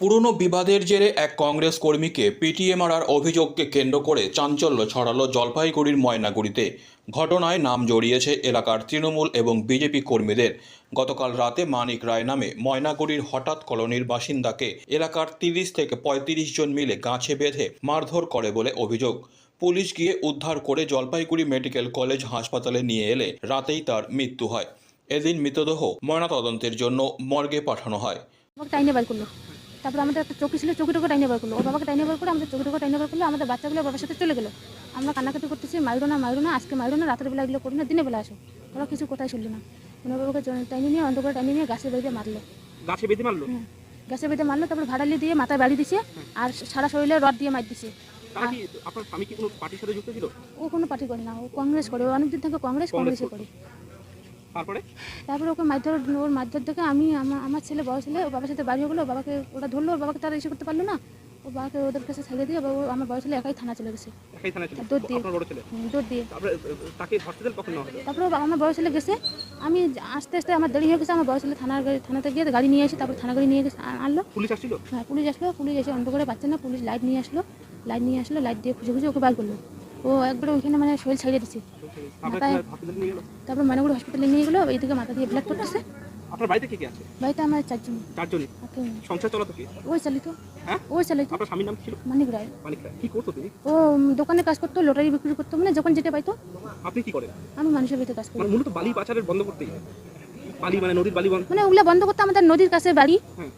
পুরনো বিবাদের জেরে এক কংগ্রেস কর্মীকে পিটিএমআর অভিযোগকে কেন্দ্র করে চাঞ্চল্য ছড়ালো জলপাইগুড়ির ময়নাগুড়িতে। ঘটনায় নাম জড়িয়েছে এলাকার তৃণমূল এবং বিজেপি কর্মীদের। গতকাল রাতে মানিক রায় নামে ময়নাগুড়ির হঠাৎ কলোনির বাসিন্দাকে এলাকার তিরিশ থেকে পঁয়ত্রিশ জন মিলে গাছে বেঁধে মারধর করে বলে অভিযোগ। পুলিশ গিয়ে উদ্ধার করে জলপাইগুড়ি মেডিকেল কলেজ হাসপাতালে নিয়ে এলে রাতেই তার মৃত্যু হয়। এদিন মৃতদেহ ময়নাতদন্তের জন্য মর্গে পাঠানো হয়। তারপর আমাদের একটা চৌকি ছিল চৌকিটাকে টাইনে বার করল। ওর বাবাকে টাইনে বার করে আমাদের চৌকিটাকে টাইনে বার করল আমাদের বাচ্চাগুলো বাবার সাথে চলে গেলো। আমরা কান্নাকাটি করতেছি মাইরো না মাইরো না আজকে মাইরো না রাতের বেলা এগুলো করি না দিনের বেলা আসো। ওরা কিছু কোথায় শুনলো না। ওনার বাবাকে টাইনে নিয়ে অন্ধকারে টাইনে নিয়ে গাছের বাড়িতে মারলো। গাছে বেঁধে মারলো? গাছের বাড়িতে মারলো তারপর ভাড়ালি দিয়ে মাথায় বাড়ি দিছে আর সারা শরীরে রড দিয়ে মার দিছে। ও কোনো পার্টি করে না ও কংগ্রেস করে অনেকদিন থেকে কংগ্রেস কংগ্রেসে করে। তারপরে? তারপরে ওকে মারধর ওর মারধর থেকে আমি আমার ছেলে বড় ছেলে ওর বাবার সাথে বাড়ি হয়ে গেলো বাবাকে ওরা ধরলো ওর বাবাকে তারা এসে করতে পারল না। ওর বাবাকে ওদের কাছে ছেড়ে দিয়ে ও আমার বড় ছেলে একাই থানা চলে গেছে। একাই থানায় ছিল দুধ দিয়ে। বড় ছেলে? দৌড় দিয়ে। তারপরে তাকে হসপিটাল কখন হলো? তারপরে আমার বড় ছেলে গেছে। আমি আস্তে আস্তে আমার দেরি হয়ে গেছে আমার বড় ছেলে থানার গাড়ি থানাতে গিয়ে গাড়ি নিয়ে এসে তারপর থানা গাড়ি নিয়ে গেছে আনলো। পুলিশ আসছিল? হ্যাঁ পুলিশ আসলো পুলিশ এসে অন্ধকারে পাচ্ছে না পুলিশ লাইট নিয়ে আসলো লাইট নিয়ে আসলো লাইট দিয়ে খুঁজে খুঁজে ওকে বার করল। ও একবারে ওইখানে মানে শরীর ছাড়িয়ে দিচ্ছে তারপরে মানাগুড়ি হসপিটালে নিয়ে গেলো এইদিকে মাথা দিয়ে ব্লাড করতেছে আপনার বাড়িতে কে কে আছে? বাড়িতে আমার চারজন চারজনই? আর কেউ নেই। সংসার চালাতো কি? ওই চালিত। হ্যাঁ? ওই চালিত। আপনার স্বামীর নাম ছিল? মানিক রায়। মানিক রায়। কি করতো তিনি? ও দোকানে কাজ করতো লটারি বিক্রি করতো মানে যখন যেটা পাইতো। আপনি কি করেন? আমি মানুষের বাড়িতে কাজ করি। মানে মূলত বালি পাচারের বন্ধ করতেই বালি মানে নদীর বালি বন্ধ। মানে ওগুলা বন্ধ করতে আমাদের নদীর কাছে বাড়ি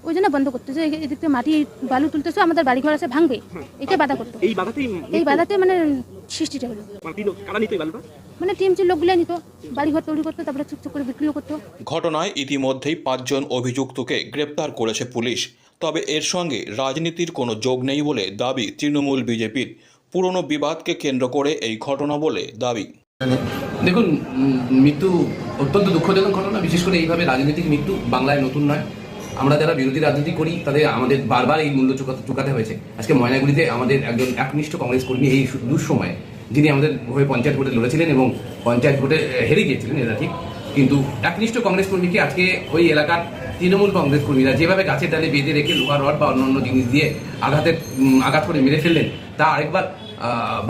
ওই জন্য বন্ধ করতেছে এদিক মাটি বালু তুলতেছে আমাদের বাড়ি ঘর আছে ভাঙবে। এটা বাধা করতো। এই বাধাতেই এই বাধাতে মানে সৃষ্টিটা হলো। মানে বালিটা? মানে টিএমসির লোকগুলো নিত। বাড়ি ঘর তৈরি করতো তারপরে চুপ চুপ করে বিক্রিও করতো। ঘটনায় ইতিমধ্যেই পাঁচজন অভিযুক্তকে গ্রেপ্তার করেছে পুলিশ। তবে এর সঙ্গে রাজনীতির কোনো যোগ নেই বলে দাবি তৃণমূল বিজেপির। পুরনো বিবাদকে কেন্দ্র করে এই ঘটনা বলে দাবি। দেখুন মৃত্যু অত্যন্ত দুঃখজনক ঘটনা বিশেষ করে এইভাবে রাজনৈতিক মৃত্যু বাংলায় নতুন নয়। আমরা যারা বিরোধী রাজনীতি করি, তাদের আমাদের বারবার এই মূল্য চুকাতে হয়েছে। আজকে ময়নাগুড়িতে আমাদের একজন একনিষ্ঠ কংগ্রেস কর্মী এই দুঃসময়ে, যিনি আমাদের হয়ে পঞ্চায়েত ভোটে লড়েছিলেন এবং পঞ্চায়েত ভোটে হেরে গিয়েছিলেন, এটা ঠিক। কিন্তু একনিষ্ঠ কংগ্রেস কর্মীকে আজকে ওই এলাকার তৃণমূল কংগ্রেস কর্মীরা যেভাবে গাছের ডালে বেঁধে রেখে লোহা রড বা অন্যান্য জিনিস দিয়ে আঘাতের আঘাত করে মেরে ফেললেন, তা আরেকবার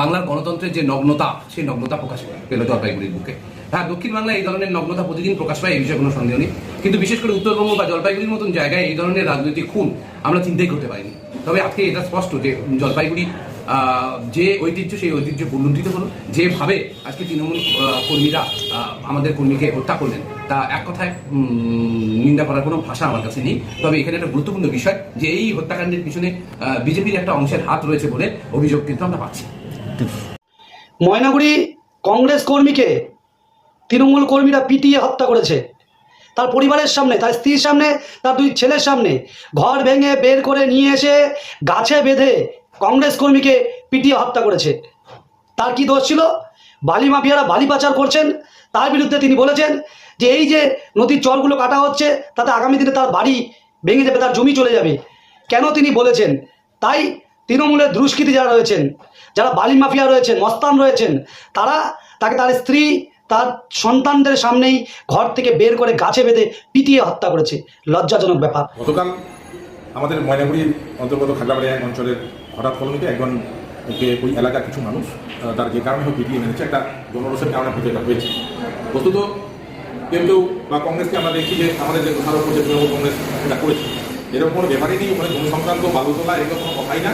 বাংলার গণতন্ত্রের যে নগ্নতা, সেই নগ্নতা প্রকাশ পেল জলপাইগুড়ির বুকে। হ্যাঁ দক্ষিণ বাংলায় এই ধরনের নগ্নতা প্রতিদিন প্রকাশ পায়, এই বিষয়ে কোনো সন্দেহ নেই। কিন্তু বিশেষ করে উত্তরবঙ্গ বা জলপাইগুড়ির মতন জায়গায় এই ধরনের রাজনৈতিক খুন আমরা চিন্তাই করতে পারিনি। তবে আজকে এটা স্পষ্ট যে জলপাইগুড়ি যে ঐতিহ্য, সেই ঐতিহ্য পুনরুদ্ধিত হলো। যেভাবে আজকে তৃণমূল কর্মীরা আমাদের কর্মীকে হত্যা করলেন, তা এক কথায় নিন্দা করার কোনো ভাষা আমার কাছে নেই। তবে এখানে একটা গুরুত্বপূর্ণ বিষয়, যে এই হত্যাকাণ্ডের পিছনে বিজেপির একটা অংশের হাত রয়েছে বলে অভিযোগ কিন্তু আমরা পাচ্ছি। ময়নাগুড়ি কংগ্রেস কর্মীকে তৃণমূল কর্মীরা পিটিয়ে হত্যা করেছে। তার পরিবারের সামনে, তার স্ত্রীর সামনে, তার দুই ছেলের সামনে, ঘর ভেঙে বের করে নিয়ে এসে গাছে বেঁধে কংগ্রেস কর্মীকে পিটিয়ে হত্যা করেছে। তার কি দোষ ছিল? বালি মাফিয়ারা বালি পাচার করছেন, তার বিরুদ্ধে তিনি বলেছেন যে এই যে নদীর চরগুলো কাটা হচ্ছে, তাতে আগামী দিনে তার বাড়ি ভেঙে যাবে, তার জমি চলে যাবে। কেন তিনি বলেছেন? তাই তৃণমূলের দুষ্কৃতী যারা রয়েছেন, যারা বালি মাফিয়া রয়েছেন, মস্তান রয়েছেন, তারা তাকে তার স্ত্রী, তার সন্তানদের সামনেই ঘর থেকে বের করে গাছে বেঁধে পিটিয়ে হত্যা করেছে। লজ্জাজনক ব্যাপার। গতকাল আমাদের ময়নাগুড়ির অন্তর্গত খাগড়াবাড়ি অঞ্চলের হঠাৎ কলোনিতে একজন কে ওই এলাকার কিছু মানুষ তার যে কারণে হোক পিটিয়ে মেনেছে একটা জনরোষের কারণে এটা হয়েছে। বস্তুত কেউ কেউ বা কংগ্রেসকে আমরা দেখি যে আমাদের যে দোষারোপ করছে তৃণমূল কংগ্রেস এটা করেছে। এরকম কোনো ব্যাপারই নেই ওখানে জমি সংক্রান্ত বালু তোলা এরকম কোনো কথাই না।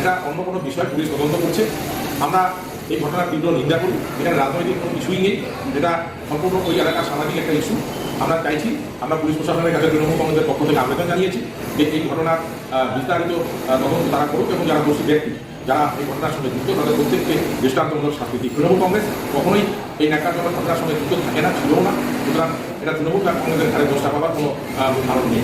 এটা অন্য কোনো বিষয় পুলিশ তদন্ত করছে। আমরা এই ঘটনার তীব্র নিন্দা করি। এখানে রাজনৈতিক কোনো কিছুই নেই। এটা সম্পূর্ণ ওই এলাকার সামাজিক একটা ইস্যু আমরা চাইছি, আমরা পুলিশ প্রশাসনের কাছে তৃণমূল কংগ্রেসের পক্ষ থেকে আবেদন জানিয়েছি যে এই ঘটনার বিস্তারিত তদন্ত তারা করুক এবং যারা দোষী ব্যক্তি, যারা এই ঘটনার সঙ্গে যুক্ত, তাদের প্রত্যেককে দৃষ্টান্তমূলক শাস্তি দিক। তৃণমূল কংগ্রেস কখনোই এই ন্যাকারজনক ঘটনার সঙ্গে যুক্ত থাকে না ছিল না। সুতরাং এটা তৃণমূল কংগ্রেসের ঘরে দোষটা পাবার কোনো কারণ নেই।